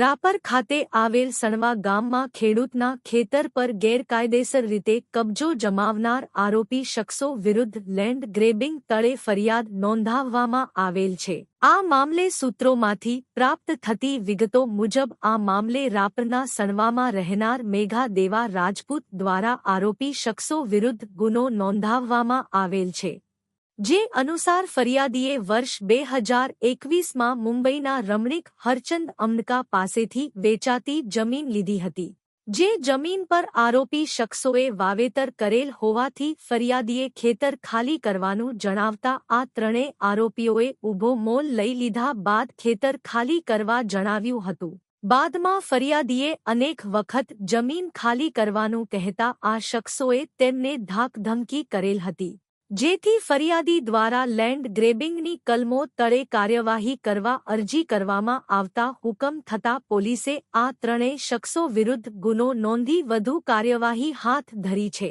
રાપર ખાતે આવેલ સણવા ગામમાં ખેડૂતના ખેતર પર ગેરકાયદેસર રીતે કબજો જમાવનાર આરોપી શખ્સો વિરુદ્ધ લેન્ડ ગ્રેબિંગ તળે ફરિયાદ નોંધાવવામાં આવેલ છે. આ મામલે સૂત્રોમાંથી પ્રાપ્ત થતી વિગતો મુજબ આ મામલે રાપરના સણવામાં રહેનાર મેઘા દેવા રાજપૂત દ્વારા આરોપી શખ્સો વિરુદ્ધ ગુનો નોંધાવવામાં આવેલ છે. જે અનુસાર ફરિયાદીએ વર્ષ બે હજાર એકવીસમાં મુંબઈના રમણીક હરચંદ અમનકા પાસેથી વેચાતી જમીન લીધી હતી, જે જમીન પર આરોપી શખ્સોએ વાવેતર કરેલ હોવાથી ફરિયાદીએ ખેતર ખાલી કરવાનું જણાવતા આ ત્રણેય આરોપીઓએ ઊભો મોલ લઈ લીધા બાદ ખેતર ખાલી કરવા જણાવ્યું હતું. બાદમાં ફરિયાદીએ અનેક વખત જમીન ખાલી કરવાનું કહેતા આ શખ્સોએ તેમને ધાકધમકી કરેલ હતી. જેથી ફરિયાદી દ્વારા લેન્ડ ગ્રેબિંગની કલમો તળે કાર્યવાહી કરવા અરજી કરવામાં આવતા હુકમ થતા પોલીસે આ ત્રણેય શખ્સો વિરુદ્ધ ગુનો નોંધી વધુ કાર્યવાહી હાથ ધરી છે.